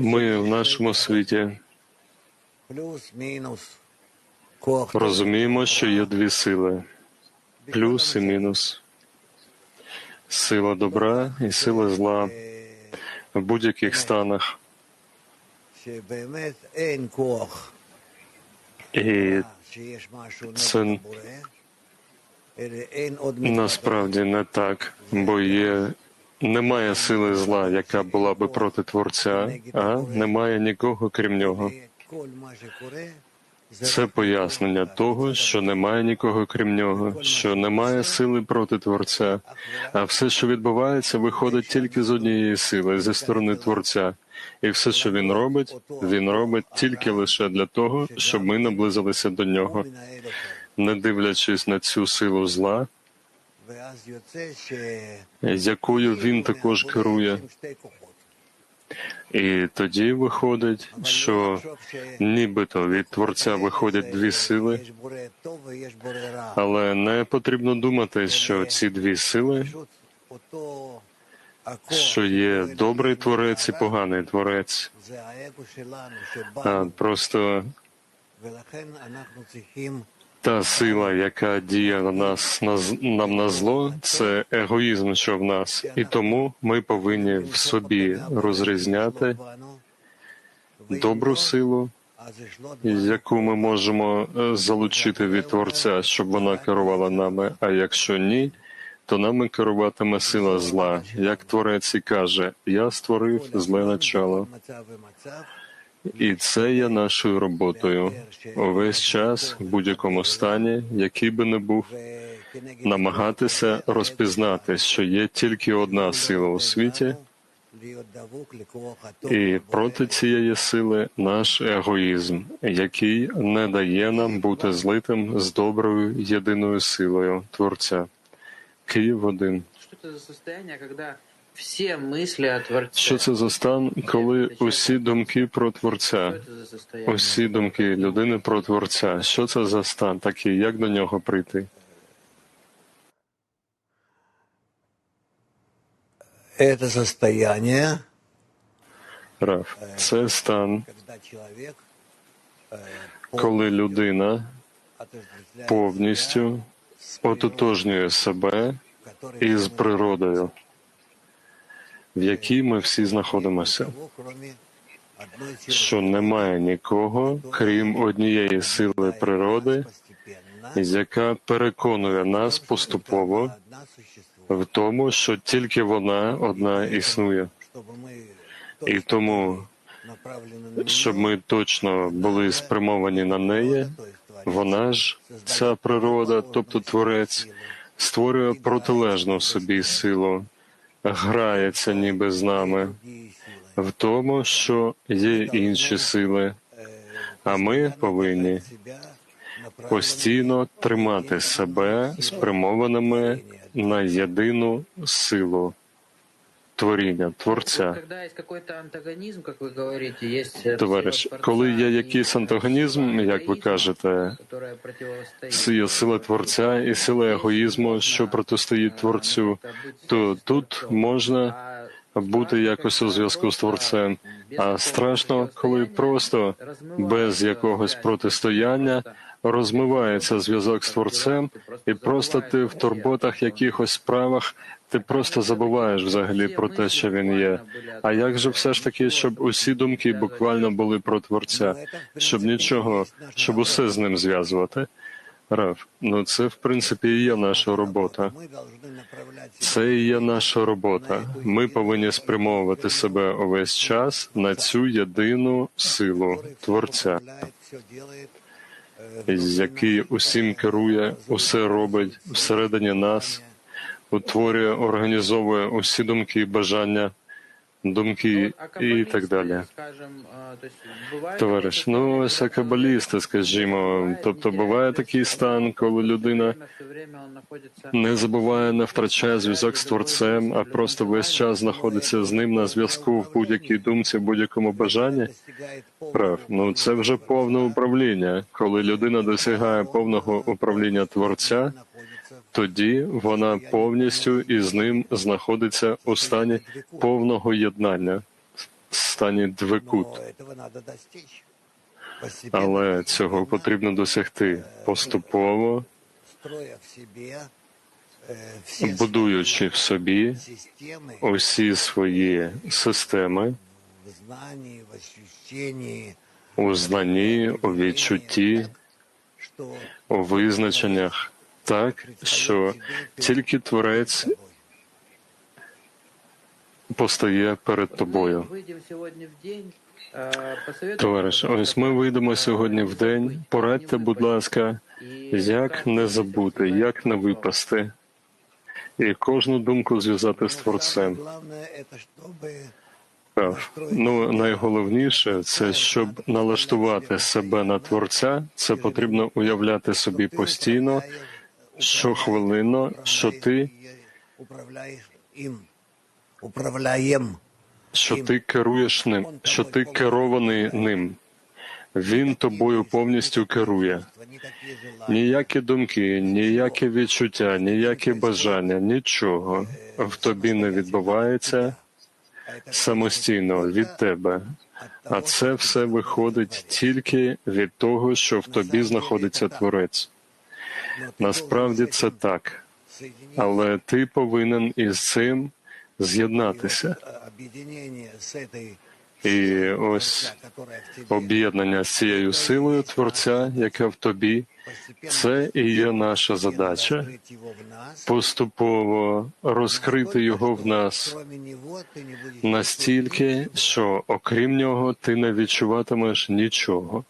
Ми в нашому світі розуміємо, що є дві сили плюс і мінус. Сила добра і сила зла в будь-яких станах. І це насправді не так, бо є немає сили зла, яка була би проти Творця, а немає нікого крім нього. Це пояснення того, що немає нікого крім нього, що немає сили проти Творця, а все, що відбувається, виходить тільки з однієї сили, зі сторони Творця, і все, що він робить, він робить тільки лише для того, щоб ми наблизилися до нього, не дивлячись на цю силу зла з якою він також керує. І тоді виходить, що нібито від творця виходять дві сили, але не потрібно думати, що ці дві сили що є добрий творець і поганий творець. А просто та сила, яка діє на нас на нам на зло, це егоїзм, що в нас, і тому ми повинні в собі розрізняти добру силу, яку ми можемо е, залучити від Творця, щоб вона керувала нами. А якщо ні, то нами керуватиме сила зла. Як творець і каже, я створив зле начало. І це є нашою роботою увесь час, в будь-якому стані, який би не був, намагатися розпізнати, що є тільки одна сила у світі, і проти цієї сили наш егоїзм, який не дає нам бути злитим з доброю єдиною силою Творця. Київ один. Что это за состояние, когда все мысли о Творце? Що це за стан, коли усі думки про Что Творця, это за состояние? усі думки людини про Творця? Що це за стан такий? Як до нього прийти? Это состояние, Раф, це стан, когда человек коли людина отождествляет повністю ототожнює себе который із природою, в якій ми всі знаходимося. того, кроме одной силы, Що немає нікого, крім однієї сили природи, постепенно, яка переконує нас поступово одна существует, в тому, що тільки вона одна існує, чтобы мы і тому, направлены на щоб ми точно були спрямовані на неї, вона ж ця природа, тобто творець, створює протилежну собі силу, грається ніби з нами в тому, що є інші сили, а ми повинні постійно тримати себе спрямованими на єдину силу творіння, творця. Товариш, коли є якийсь антагонізм, як ви кажете, є сила творця і сила егоїзму, що протистоїть творцю, то тут можна бути якось у зв'язку з творцем. А страшно, коли просто без якогось протистояння розмивається зв'язок з творцем, і просто ти в турботах якихось справах ти просто забуваєш взагалі про те, що він є. А як же все ж таки, щоб усі думки буквально були про творця, щоб нічого, щоб усе з ним зв'язувати? Раф, ну це в принципі і є наша робота. Мы должны направлять Це і є наша робота. Ми повинні спрямовувати себе увесь час на цю єдину силу творця, управляет, все делает, э, який усім керує, усе робить всередині нас, утворює, організовує усі думки, бажання, думки і так далі. Товариш, ну ось кабалісти, скажімо, тобто буває такий стан, коли людина не забуває, не втрачає зв'язок з творцем, а просто весь час знаходиться з ним на зв'язку в будь-якій думці, в будь-якому бажанні. Прав, ну це вже повне управління. Коли людина досягає повного управління творця, тоді вона повністю із ним знаходиться у стані повного єднання, стані двекут. Но этого надо достичь. Постепенно, Але цього потрібно досягти поступово, строя в себе э, все будуючи в собі свои системы усі свої системи в знании, в ощущении, у знанні, у відчутті, что у визначеннях, так що тільки творець постає перед тобою. Выйдем сегодня в день. э, посоветуйте, Товариш, ось ми вийдемо сьогодні в день. Порадьте, будь ласка, як не забути, як не випасти, і кожну думку зв'язати з творцем. главное это чтобы Так. Ну найголовніше це щоб налаштувати себе на творця. Це потрібно уявляти собі постійно, що ти, управляешь им, що ти керуєш ним, що ти керований ним. Він тобою повністю керує. Ніякі думки, ніякі відчуття, ніякі бажання, нічого в тобі не відбувається самостійно від тебе. А це все виходить тільки від того, що в тобі знаходиться творець. Насправді це так, але ти повинен із цим з'єднатися. Объединение с этой І ось которая в тебе об'єднання з цією силою Творця, яка в тобі, постепенно це і є наша задача раскрыть его в нас. поступово розкрити його в нас Кроме него ты не будешь настільки, що окрім нього ти не відчуватимеш нічого.